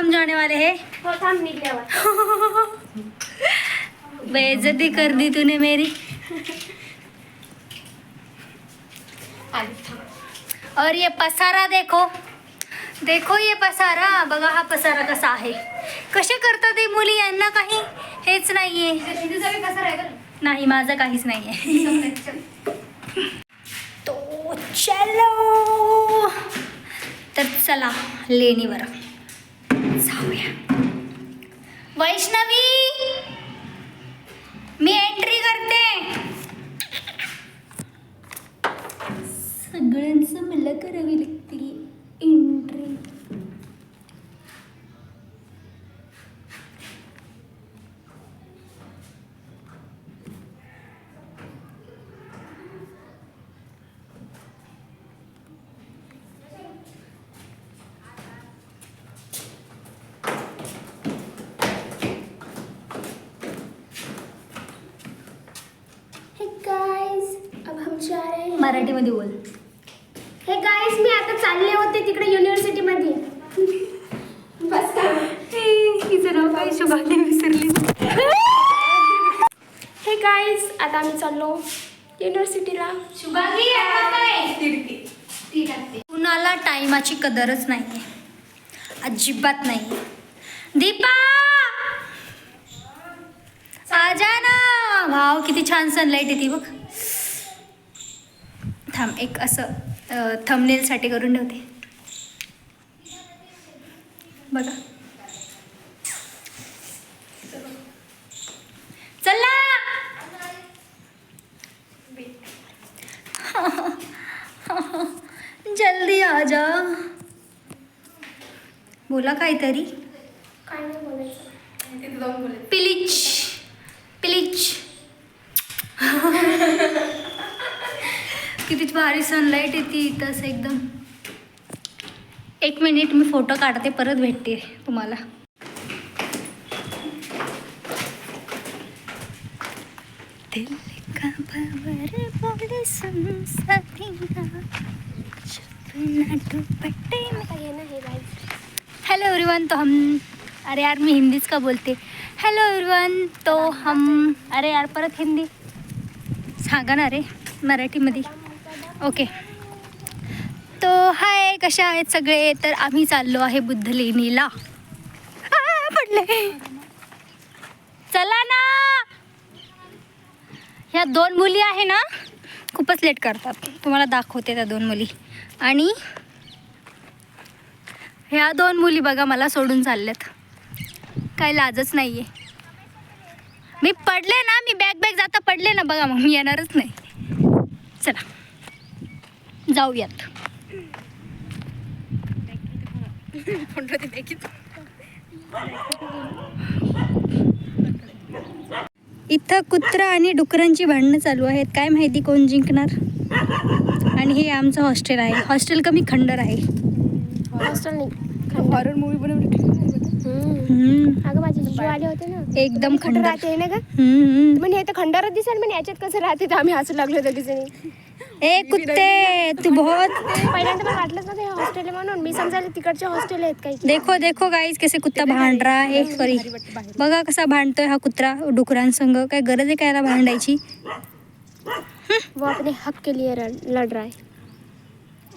हम जाने वाले हैं। बेइज्जती कर दी तूने मेरी। और ये पसारा देखो। देखो ये पसारा बघा हा पसारा कसा आहे। कसे करतात हे मुली यांना काही हेच नाहीये। नाही माझं काहीच नाहीये. तो चलो. तर चला लेणीवर. जाऊया वैष्णवी मी एंट्री करते. सगळ्यांचं मला करावी लागते एंट्री हे गाइस अब हम जा रहे हैं मराठीमध्ये बोल. हे गाइस मी आता चालले होते तिकडे युनिव्हर्सिटी मध्ये. बस का? तिचं नाव काय शुभाने विसरली. हे गाइस आता आम्ही चाललो युनिव्हर्सिटीला शुभांगी कुणाला टाइमाची कदरच नाही अजिबात नाही दीपा! आजा ना! भाव किती छान सनलाईट येते बघ. थांब एक असं थंबनेलसाठी करून ठेवते. बघा. चला! जल्दी आ जा. बोला काहीतरी. काय नाही बोलायचं. पिलिच. पिलिच. किती भारी सनलाईट येते इथं असं एकदम. एक मिनिट मी फोटो काढते परत भेटते तुम्हाला. दिल का हेलो एवरीवन तो हम अरे यार मैं हिंदीच का बोलते? हेलो एवरीवन तो हम अरे यार परत हिंदी. सांगा ना रे मराठीमध्ये. ओके. तो हाय कशा आहेत सगळे? तर आम्ही चाललो आहे बुद्ध लेणीला पडले. चला ना. ह्या दोन मुली आहे ना खूपच लेट करतात. तुम्हाला दाखवते त्या दोन मुली. आणि ह्या दोन मुली बघा मला सोडून चालल्यात. काय लाजच नाही आहे मी पडले ना मी बॅग बॅग जाता पडले ना बघा मग मी येणारच नाही. चला. जाऊयात. इथं कुत्रा आणि डुकरांची भांडणं चालू आहेत. काय माहिती कोण जिंकणार? आणि हे आमचं हॉस्टेल आहे. हॉस्टेल कमी खंडर आहे. हॉस्टेल हॉरर मूवी अगं माझे आले होते ना. एकदम खंडर. राहते ना का हम्म. म्हणजे हे तर खंडारच दिसेल म्हणजे याच्यात कसं राहते तर आम्ही हसू लागलो होतो दिसेने ए कुत्ते तू बहुत पहिल्यांदा मला वाटलंच नव्हतं हे हॉस्टेल आहे म्हणून. मी समजायला तिकडचे हॉस्टेल आहेत काही. देखो देखो गाईज कसे कुत्ता भांड रहा है. सॉरी बघा कसा भांडतोय हा कुत्रा डुकरांसंग. काय गरज आहे काय याला भांडायची? वो अपने हक के लिए लड़ रहा है.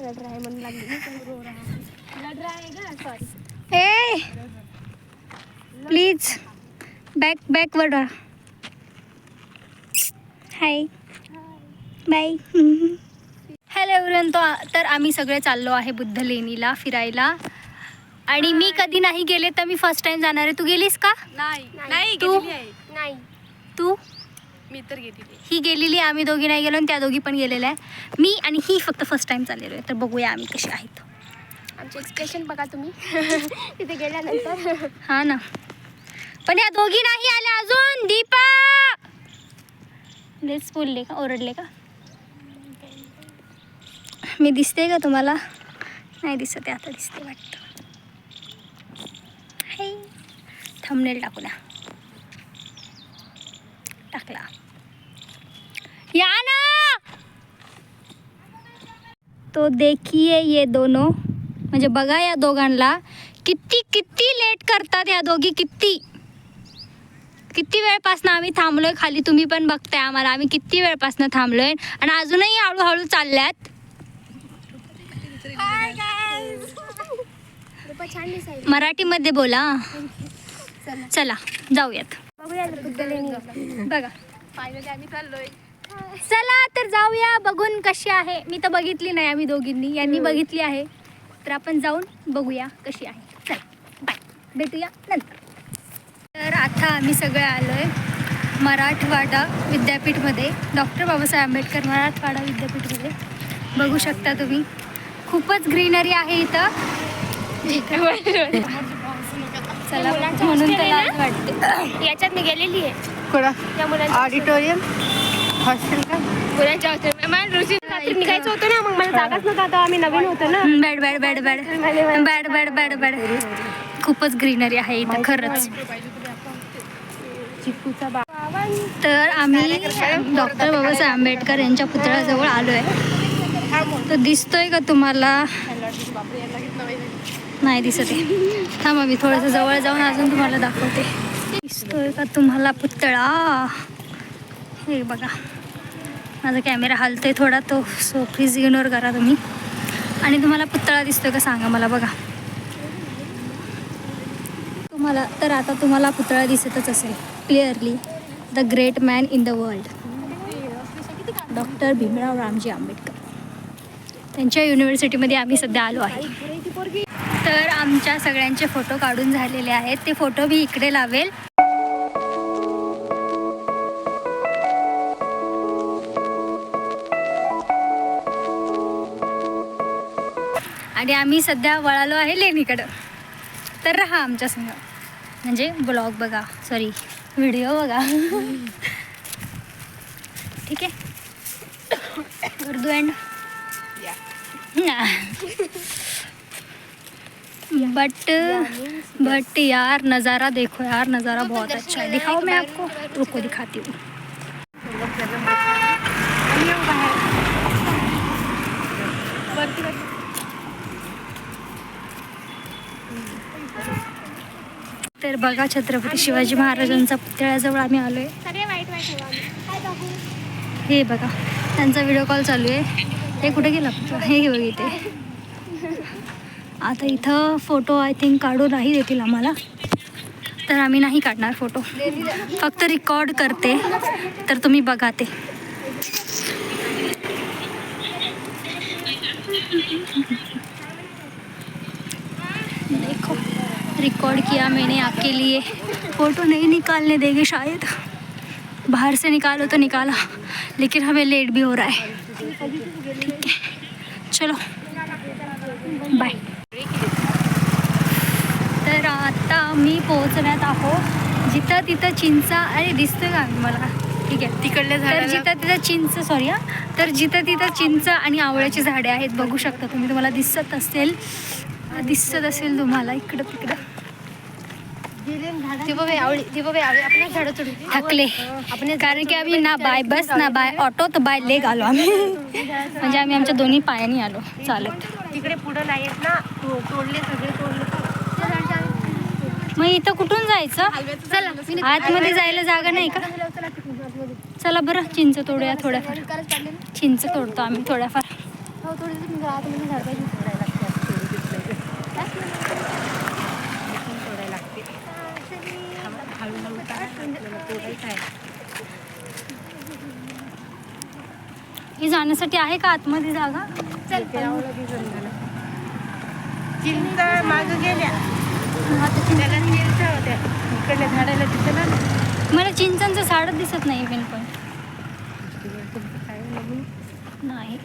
लड़ रहा है मन लागली रो रहा है. लड़ रहा है का सॉरी ए प्लीज बॅक बॅकवर राहा. Hi bye. हॅलो एवरीवन तो तर आम्ही सगळे चाललो आहे बुद्ध लेणीला फिरायला. आणि मी कधी नाही गेले तर मी फर्स्ट टाइम जाणार आहे. तू गेलीस का? नाही. तू? नाही. तू? मी तर गेलेली. ही गेलेली आम्ही दोघी नाही गेलो आणि त्या दोघी पण गेलेल्या आहे मी आणि ही फक्त फर्स्ट टाइम चाललेलो आहे. तर बघूया आम्ही कसे आहेत. आमचे एक्सप्रेशन बघा तुम्ही. तिथे गेल्यानंतर. हा ना. पण या दोघी नाही आल्या अजून दीपा! लेच बोलले का? ओरडले का? मी दिसते का तुम्हाला? नाही दिसत आहे आता दिसते वाटतं. हे थंबनेल टाकू ना टाकला. या ना! तो देखिए ये दोनों. म्हणजे बघा या दोघांना किती किती लेट करतात या दोघी किती? किती वेळपासनं आम्ही थांबलोय खाली तुम्ही पण बघताय आम्हाला. आम्ही किती वेळपासनं थांबलोय आणि अजूनही हळूहळू चालल्यात. छान दिसायला. मराठीमध्ये बोला. चला. जाऊयात. बघूया बघा. फायनली आम्ही चाललोय. चला तर जाऊया. बघून कशी आहे. मी तर बघितली नाही आम्ही दोघींनी. यांनी बघितली आहे. तर आपण जाऊन बघूया कशी आहे. चला बाय भेटूया नंतर. तर आता आम्ही सगळे आलो आहे मराठवाडा विद्यापीठमध्ये. डॉक्टर बाबासाहेब आंबेडकर मराठवाडा विद्यापीठमध्ये. बघू शकता तुम्ही. खूपच ग्रीनरी आहे इथं. चला म्हणून तर लाज वाटते. याच्यात मी गेलेली आहे. कोणा त्या मुलांच्या ऑडिटोरियम? हॉस्टेल का? मुलांच्या hostel मध्ये. मला ऋषी रात्री निघायचं होतं ना मग मला जागाच नव्हता. आता आम्ही नवीन होतो ना. Bad bad bad bad. Bad bad bad bad. खूपच ग्रीनरी आहे इथं खरंच. तर आम्ही डॉक्टर बाबासाहेब आंबेडकर यांच्या पुतळ्याजवळ आलो आहे तो दिसतोय का तुम्हाला? नाही दिसत आहे. थांबा मी थोडंसं जवळ जाऊन अजून तुम्हाला दाखवते. दिसतोय का तुम्हाला पुतळा? हे बघा. माझा कॅमेरा हलतोय थोडा तो सो प्लीज इग्नोर करा तुम्ही. आणि तुम्हाला पुतळा दिसतोय का सांगा मला बघा. तुम्हाला तर आता तुम्हाला पुतळा दिसतच असेल clearly the great man in the world doctor Bhimrao Ramji Ambedkar. त्यांच्या युनिव्हर्सिटीमध्ये आम्ही सध्या आलो आहे. तर आमच्या सगळ्यांचे फोटो काढून झालेले आहेत. ते फोटो मी इकडे लावेल. आणि आम्ही सध्या वळालो आहे लेणीकडं. तर राहा आमच्या संग. म्हणजे ब्लॉग बघा. सॉरी व्हिडिओ बघा. ठीक आहे? उर्दू एंड बट बट यार नज़ारा देखो यार नज़ारा बहुत अच्छा है दिखाओ मैं आपको रुको दिखाती हूँ तर बघा छत्रपती शिवाजी महाराजांचा पुतळ्याजवळ आम्ही आलो आहे हे बघा त्यांचा व्हिडिओ कॉल चालू आहे. ते कुठे गेला? हे बघ इथे. आता इथं फ़ोटो आय थिंक काढू नाही देतील आम्हाला. तर आम्ही नाही काढणार फ़ोटो. फक्त रेकॉर्ड करते. तर तुम्ही बघा ते. देखो रिकॉर्ड किया मैंने आपके लिए. फ़ोटो नहीं निकालने देंगे शायद. बाहर से निकालो तो निकाला. लेकिन हमें लेट भी हो रहा है. ठीक है चलो बाय मी पोहोचण्यात आहो. जिथं तिथं चिंचा अरे दिसतोय का मला? ठीक आहे. तिकडल्या तर झाडाला? जिथं तिथं चिंच सॉरी हा. तर जिथं तिथं चिंच आणि आवळ्याची झाडे आहेत बघू शकता तुम्ही. तुम्हाला दिसत असेल दिसत असेल तुम्हाला. इकडं तिकडं. ती बघ आवडी ती बघ आवडी आपण झाडं तोडू. थकले. कारण की आम्ही ना बाय बस ना बाय ऑटो तर बाय लेग आलो आम्ही. म्हणजे आम्ही आमच्या दोन्ही पायानी आलो. चालत. तिकडे पुढं नाही आहेत ना. तोडले सगळे तोडले. मग इथं कुठून जायचं? चला आतमध्ये जायला जागा नाही का? चला बरं चिंच तोडूया थोड्याफार. चिंच तोडतो आम्ही थोड्याफार. हो ही जाण्यासाठी आहे का आतमध्ये जागा? चिंच माग गेल्या. त्याला चिंच होत्या इकडल्या झाडाला ना मला चिंचांचं झाडच दिसत नाही इव्हन पण. नाही.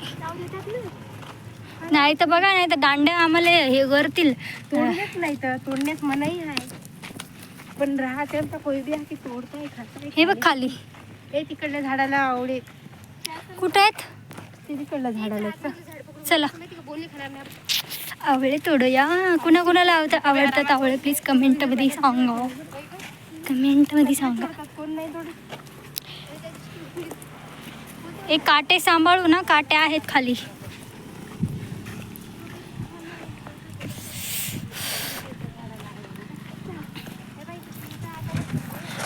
नाही तर बघा नाही तर दांड्या आम्हाला हे करतील. तोडण्यात नाही तर तोडण्यात मनाई आहे. पण राहते तर आहे की तोडताय खाताय. हे बघ खाली. हे तिकडल्या झाडाला आवडे. कुठं आहेत? ते तिकडल्या झाडाला चला. बोलली खराब नाही. आवळे तोडूया. कुणा कुणाला आवडत आवडतात आवळे? प्लीज कमेंटमध्ये सांग. कमेंटमध्ये सांग. एक काटे सांभाळू ना काटे आहेत खाली.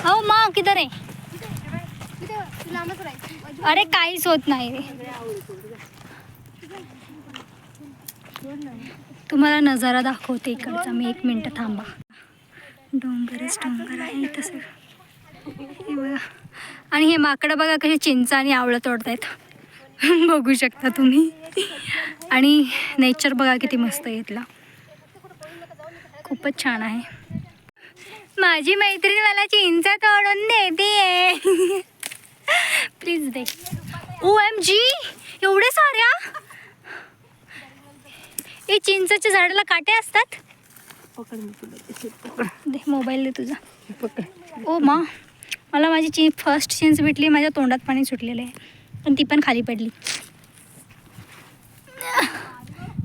हो मा किधर आहे? अरे काहीच होत नाही. रे तुम्हाला नजारा दाखवते इकडचा. मी एक मिनटं थांबा. डोंगरच डोंगर आहे. इथं सगळं. बघा. आणि हे माकडं बघा कसे चिंच आणि आवळं तोडतायत. बघू शकता तुम्ही. आणि नेचर बघा किती मस्त आहे इथला. खूपच छान आहे. माझी मैत्रीण मला चिंच तोडून देते please they. O M G एवढे साऱ्या? हे चिंचच्या झाडाला काटे असतात? पकड मी तुला ते पकड. दे मोबाईल दे तुझा. पकड. ओ मा मला माझी ची फर्स्ट चिंच भेटली माझ्या तोंडात पाणी सुटलेलं आहे. आणि ती पण खाली पडली.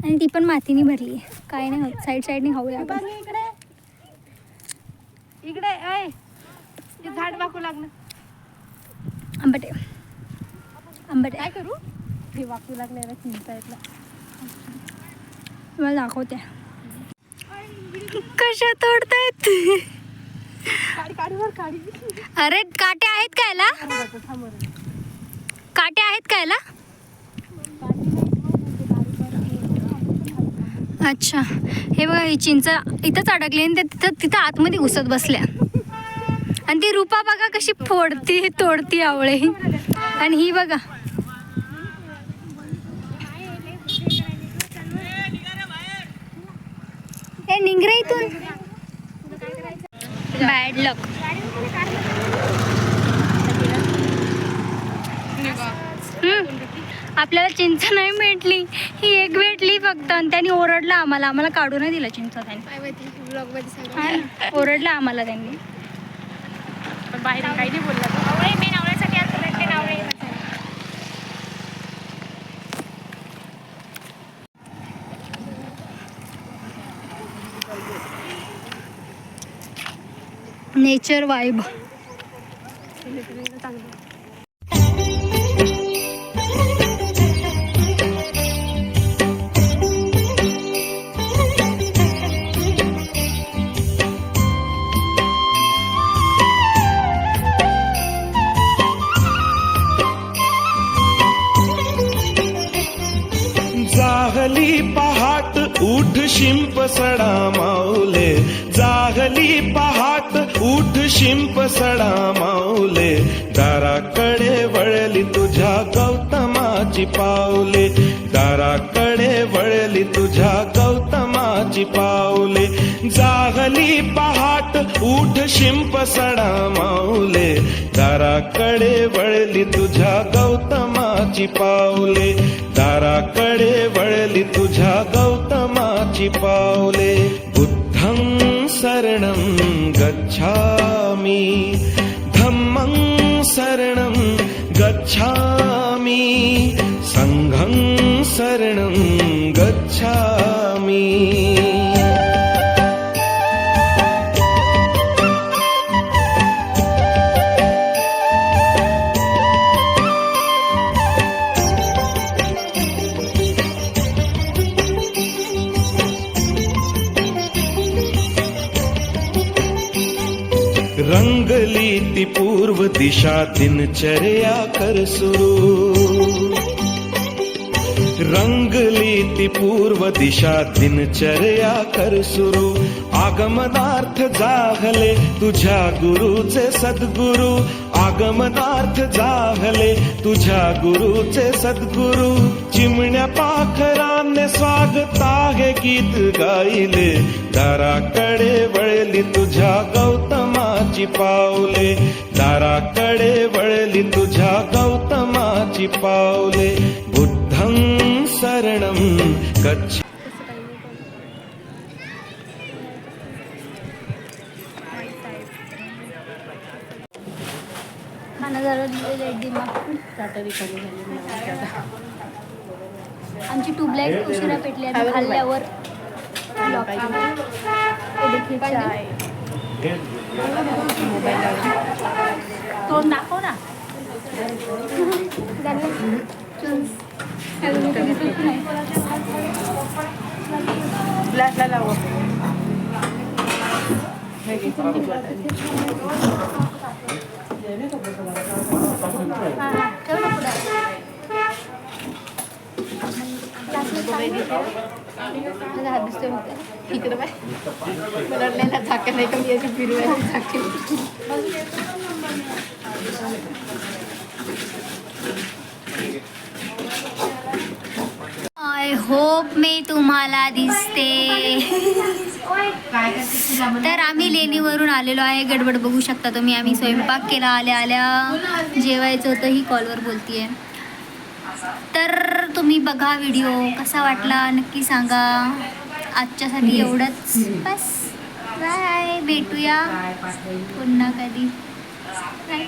आणि ती पण मातीने भरली आहे. काय नाही होत साईड साईडने खाऊया आपण. इकडे. इकडे झाड वाकू लागलं. आंबटे आंबटे काय करू? ते वाकू लागले चिंता मला दाखवते कशा तोडतायत अरे काटे आहेत कायला काटे आहेत कायला अच्छा. हे बघा ही चिंच इथंच अडकली आणि ते तिथं तिथं आतमध्ये घुसत बसल्या. आणि ती रूपा बघा कशी फोडती तोडती आवळे. आणि ही बघा. निंगरे इथून. बॅड लक आपल्याला चिंच नाही भेटली. ही एक भेटली फक्त आणि त्यांनी ओरडला आम्हाला. आम्हाला काढू नाही दिला चिंच त्यांनी. ओरडला आम्हाला त्यांनी. बाहेर काही नाही बोलला तो. आवळे मेन आवळ्यासाठी आणतो मेन आवळे नेचर वाईब. गौतमाची पावले. दाराकडे वळली तुझ्या गौतमाची पावले. जागली पहाट उठ शिंप सडा माऊले. दाराकडे वळली तुझ्या गौतमाची पावले. दाराकडे वळली तुझ्या गौतमाची पावले. बुद्धं शरणं गच्छामि. धम्मं शरणं गच्छामि. शरणं गच्छामि। रंगली ती पूर्व दिशा दिनचर्या कर सुरू रंगली ती पूर्व दिशा दिनचर्या कर सुरू. आगमनार्थ जाहले तुझ्या गुरुचे सद्गुरु. आगमनार्थ जाहले तुझ्या गुरुचे सद्गुरु. चिमण्या पाखराने स्वागत आहे गीत गायले. दाराकडे वळली तुझ्या गौतमाची पावले. दाराकडे वळली तुझ्या गौतमाची पावले. बुद्धं शरणं गच्छ. आमची ट्यूबलाईट उशिरा पेटली आता खाल्ल्यावर. हे. तोंड दाखव ना. अजून काही दिसत ग्लासला इकडे बाय मला झाकण नाही कमी याची फिरवायला झाकण होप मी तुम्हाला दिसते. तर आम्ही लेणीवरून आलेलो आहे. गडबड बघू शकता तुम्ही. आम्ही स्वयंपाक केला आल्या आल्या. जेवायचं होतं ही कॉलवर बोलतीये. तर तुम्ही बघा व्हिडिओ. कसा वाटला? नक्की सांगा. आजच्यासाठी एवढंच. बस. बाय. भेटूया. पुन्हा कधी. बाय.